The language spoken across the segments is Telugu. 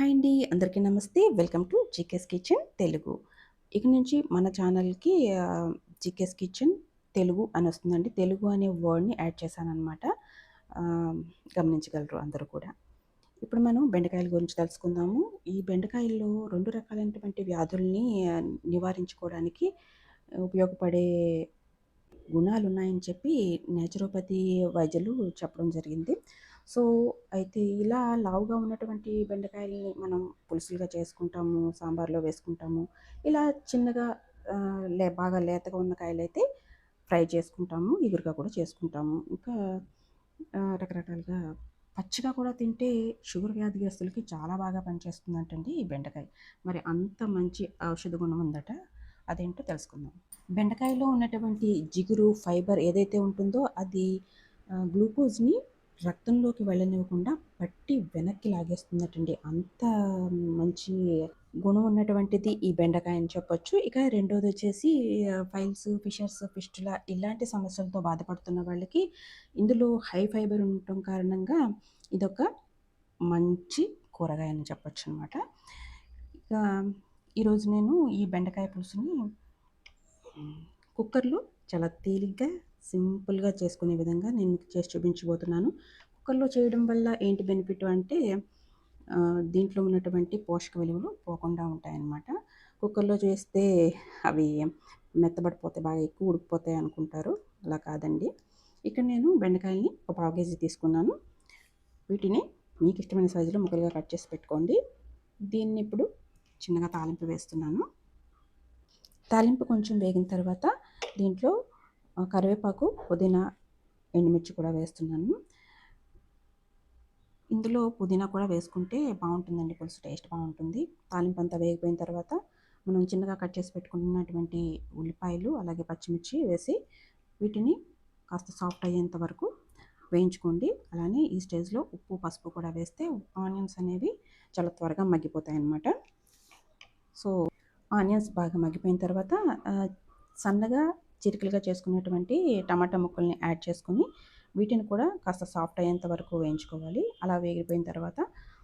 హాయ్ అండి అందరికీ నమస్తే. Welcome to GK's kitchen Telugu. ఇక నుంచి మన ఛానల్కి జీకేస్ కిచెన్ తెలుగు అని వస్తుందండి. తెలుగు అనే వర్డ్ని యాడ్ చేశానమాట గమనించగలరు అందరూ కూడా. ఇప్పుడు మనం బెండకాయల గురించి తెలుసుకుందాము. ఈ బెండకాయల్లో రెండు రకాలైనటువంటి వ్యాధుల్ని నివారించుకోవడానికి ఉపయోగపడే గుణాలు ఉన్నాయని చెప్పి నేచురోపతి వైద్యులు చెప్పడం జరిగింది. సో అయితే ఇలా లావుగా ఉన్నటువంటి బెండకాయల్ని మనం పులుసులుగా చేసుకుంటాము సాంబార్లో వేసుకుంటాము ఇలా చిన్నగా లే బాగా లేతగా ఉన్న కాయలు అయితే ఫ్రై చేసుకుంటాము ఎగురుగా కూడా చేసుకుంటాము. ఇంకా రకరకాలుగా పచ్చిగా కూడా తింటే షుగర్ వ్యాధిగ్రస్తులకి చాలా బాగా పనిచేస్తుందంటండి ఈ బెండకాయ. మరి అంత మంచి ఔషధ గుణం ఉందట అదేంటో తెలుసుకుందాం. బెండకాయలో ఉన్నటువంటి జిగురు ఫైబర్ ఏదైతే ఉంటుందో అది గ్లూకోజ్ని రక్తంలోకి వెళ్ళనివ్వకుండా పట్టి వెనక్కి లాగేస్తుందటండి అంత మంచి గుణం ఉన్నటువంటిది ఈ బెండకాయ అని చెప్పొచ్చు. ఇక రెండోది వచ్చేసి ఫైల్స్ ఫిషర్స్ ఫిస్టులా ఇలాంటి సమస్యలతో బాధపడుతున్న వాళ్ళకి ఇందులో హై ఫైబర్ ఉండటం కారణంగా ఇదొక మంచి కూరగాయ అని చెప్పొచ్చు అనమాట ఇక ఈరోజు నేను ఈ బెండకాయ పులుసుని కుక్కర్లో చాలా తేలిగ్గా సింపుల్గా చేసుకునే విధంగా నేను చేసి చూపించబోతున్నాను. కుక్కర్లో చేయడం వల్ల ఏంటి బెనిఫిట్ అంటే దీంట్లో ఉన్నటువంటి పోషక విలువలు పోకుండా ఉంటాయన్నమాట. కుక్కర్లో చేస్తే అవి మెత్తబడిపోతే బాగా ఎక్కువ ఉడికిపోతాయి అనుకుంటారు. అలా కాదండి. ఇక్కడ నేను బెండకాయల్ని ఒక పావు కేజీ తీసుకున్నాను. వీటిని మీకు ఇష్టమైన సైజులో ముక్కలుగా కట్ చేసి పెట్టుకోండి. దీన్ని ఇప్పుడు చిన్నగా తాలింపు వేస్తున్నాను. తాలింపు కొంచెం వేగిన తర్వాత దీంట్లో కరివేపాకు పుదీనా ఎండుమిర్చి కూడా వేస్తున్నాను. ఇందులో పుదీనా కూడా వేసుకుంటే బాగుంటుందండి పులుసు టేస్ట్ బాగుంటుంది. తాలింపు అంతా వేగిపోయిన తర్వాత మనం చిన్నగా కట్ చేసి పెట్టుకున్నటువంటి ఉల్లిపాయలు అలాగే పచ్చిమిర్చి వేసి వీటిని కాస్త సాఫ్ట్ అయ్యేంత వరకు వేయించుకోండి. అలానే ఈ స్టేజ్లో ఉప్పు పసుపు కూడా వేస్తే ఆనియన్స్ అనేవి చాలా త్వరగా మగ్గిపోతాయి అన్నమాట సో ఆనియన్స్ బాగా మగ్గిపోయిన తర్వాత సన్నగా చిరికలుగా చేసుకున్నటువంటి టమాటా ముక్కల్ని యాడ్ చేసుకుని వీటిని కూడా కాస్త సాఫ్ట్ అయ్యేంత వరకు వేయించుకోవాలి. అలా వేగిపోయిన తర్వాత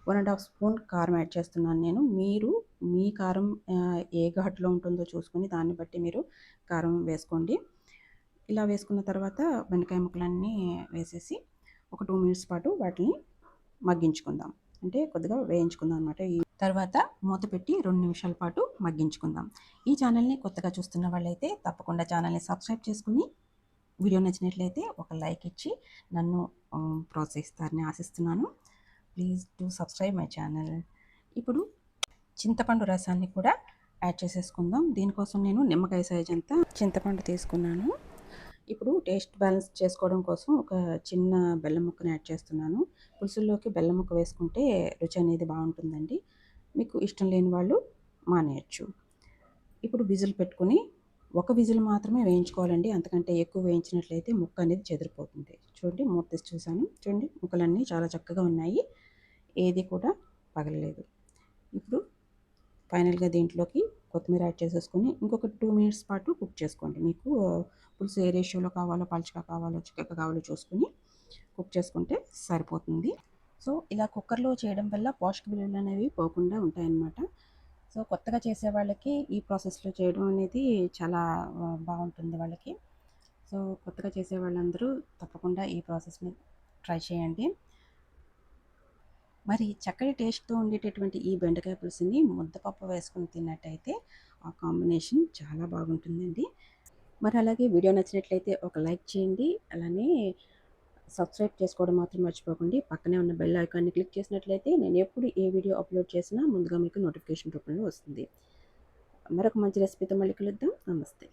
వన్ అండ్ హాఫ్ స్పూన్ కారం యాడ్ చేస్తున్నాను నేను. మీరు మీ కారం ఏ ఘాట్లో ఉంటుందో చూసుకొని దాన్ని బట్టి మీరు కారం వేసుకోండి. ఇలా వేసుకున్న తర్వాత బెండకాయ ముక్కలన్నీ వేసేసి ఒక టూ మినిట్స్ పాటు వాటిని మగ్గించుకుందాం. అంటే కొద్దిగా వేయించుకుందాం అనమాట ఈ తర్వాత మూత పెట్టి రెండు నిమిషాల పాటు మగ్గించుకుందాం. ఈ ఛానల్ని కొత్తగా చూస్తున్న వాళ్ళైతే తప్పకుండా ఛానల్ని సబ్స్క్రైబ్ చేసుకుని వీడియో నచ్చినట్లయితే ఒక లైక్ ఇచ్చి నన్ను ప్రోత్సహిస్తారని ఆశిస్తున్నాను. Please to subscribe my channel. ఇప్పుడు చింతపండు రసాన్ని కూడా యాడ్ చేసేసుకుందాం. దీనికోసం నేను నిమ్మకాయ సైజ్ అంతా చింతపండు తీసుకున్నాను. ఇప్పుడు టేస్ట్ బ్యాలెన్స్ చేసుకోవడం కోసం ఒక చిన్న బెల్లం ముక్కను యాడ్ చేస్తున్నాను. పులుసుల్లోకి బెల్లం ముక్క వేసుకుంటే రుచి అనేది బాగుంటుందండి. మీకు ఇష్టం లేని వాళ్ళు మానేయచ్చు. ఇప్పుడు విజిల్ పెట్టుకుని ఒక విజిల్ మాత్రమే వేయించుకోవాలండి. అంతకంటే ఎక్కువ వేయించినట్లయితే ముక్క అనేది చెదిరిపోతుంది. చూడండి మూత తీసి చూసాను చూడండి ముక్కలన్నీ చాలా చక్కగా ఉన్నాయి. ఏది కూడా పగలలేదు. ఇప్పుడు ఫైనల్గా దీంట్లోకి కొత్తిమీర యాడ్ చేసేసుకొని ఇంకొక టూ మినిట్స్ పాటు కుక్ చేసుకోండి. మీకు పులుసు ఏ రేషియోలో కావాలో పలుచగా కావాలో చిక్కగా కావాలో చూసుకుని కుక్ చేసుకుంటే సరిపోతుంది. సో ఇలా కుక్కర్లో చేయడం వల్ల పోషక విలువలు అనేవి పోకుండా ఉంటాయన్నమాట. సో కొత్తగా చేసే వాళ్ళకి ఈ ప్రాసెస్లో చేయడం అనేది చాలా బాగుంటుంది వాళ్ళకి. సో కొత్తగా చేసే వాళ్ళందరూ తప్పకుండా ఈ ప్రాసెస్ని ట్రై చేయండి. మరి చక్కటి టేస్ట్తో ఉండేటటువంటి ఈ బెండకాయ పులుసుని ముద్దపప్పు వేసుకుని తిన్నట్టయితే ఆ కాంబినేషన్ చాలా బాగుంటుందండి. మరి అలాగే వీడియో నచ్చినట్లయితే ఒక లైక్ చేయండి. అలానే సబ్స్క్రైబ్ చేసుకోవడం మాత్రం మర్చిపోకండి. పక్కనే ఉన్న బెల్ ఐకాన్ని క్లిక్ చేసినట్లయితే నేను ఎప్పుడు ఏ వీడియో అప్లోడ్ చేసినా ముందుగా మీకు నోటిఫికేషన్ రూపంలో వస్తుంది. మరొక మంచి రెసిపీతో మళ్ళీ కలుద్దాం. నమస్తే.